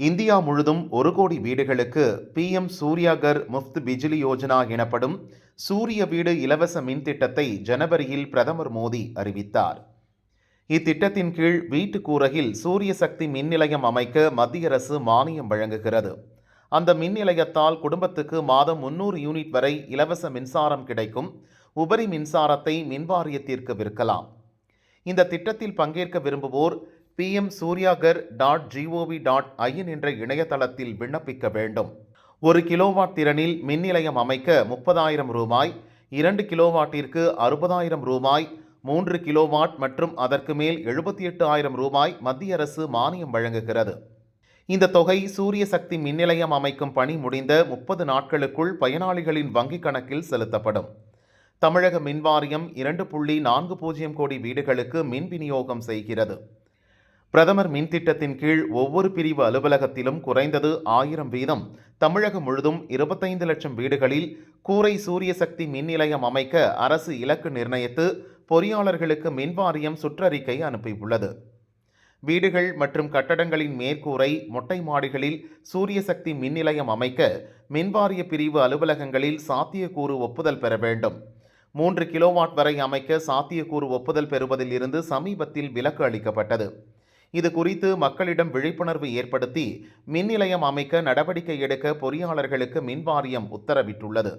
India முழுதும் ஒரு கோடி வீடுகளுக்கு பிஎம் சூர்யாகர் முஃப்த் பிஜிலி யோஜனா எனப்படும் சூரிய வீடு இலவச மின் திட்டத்தை ஜனவரியில் பிரதமர் மோடி அறிவித்தார். இத்திட்டத்தின் கீழ் வீட்டு கூரையில் சூரிய சக்தி மின் நிலையம் அமைக்க மத்திய அரசு மானியம் வழங்குகிறது. அந்த மின் நிலையத்தால் குடும்பத்துக்கு மாதம் முன்னூறு யூனிட் வரை இலவச மின்சாரம் கிடைக்கும். உபரி மின்சாரத்தை மின்வாரியத்திற்கு விற்கலாம். இந்த திட்டத்தில் பங்கேற்க விரும்புவோர் PM Suryaghar dot gov dot in என்ற இணையதளத்தில் விண்ணப்பிக்க வேண்டும். ஒரு கிலோவாட் திறனில் மின் நிலையம் அமைக்க முப்பதாயிரம் ரூபாய் இரண்டு கிலோவாட்டிற்கு அறுபதாயிரம் ரூபாய் மூன்று கிலோவாட் மற்றும் அதற்கு மேல் எழுபத்தி எட்டு ஆயிரம் ரூபாய் மத்திய அரசு மானியம் வழங்குகிறது. இந்த தொகை சூரிய சக்தி மின் நிலையம் அமைக்கும் பணி முடிந்த முப்பது நாட்களுக்குள் பயனாளிகளின் வங்கிக் கணக்கில் செலுத்தப்படும். தமிழக மின் வாரியம் இரண்டு புள்ளி நான்கு பூஜ்ஜியம் கோடி வீடுகளுக்கு மின் விநியோகம் செய்கிறது. பிரதமர் மின் திட்டத்தின் கீழ் ஒவ்வொரு பிரிவு அலுவலகத்திலும் குறைந்தது ஆயிரம் வீதம். தமிழகம் முழுதும் இருபத்தைந்து லட்சம் வீடுகளில் கூரை சூரிய சக்தி மின் நிலையம் அமைக்க அரசு இலக்கு நிர்ணயித்து பொறியாளர்களுக்கு மின்வாரியம் சுற்றறிக்கை அனுப்பியுள்ளது. வீடுகள் மற்றும் கட்டடங்களின் மேற்கூரை மொட்டை மாடிகளில் சூரிய சக்தி மின் நிலையம் அமைக்க மின்வாரிய பிரிவு அலுவலகங்களில் சாத்தியக்கூறு ஒப்புதல் பெற வேண்டும். மூன்று கிலோவாட் வரை அமைக்க சாத்தியக்கூறு ஒப்புதல் பெறுவதில் இருந்து சமீபத்தில் விலக்கு அளிக்கப்பட்டது. இது குறித்து மக்களிடம் விழிப்புணர்வு ஏற்படுத்தி மின் நிலையம் அமைக்க நடவடிக்கை எடுக்க பொறியாளர்களுக்கு மின் வாரியம் உத்தரவிட்டுள்ளது.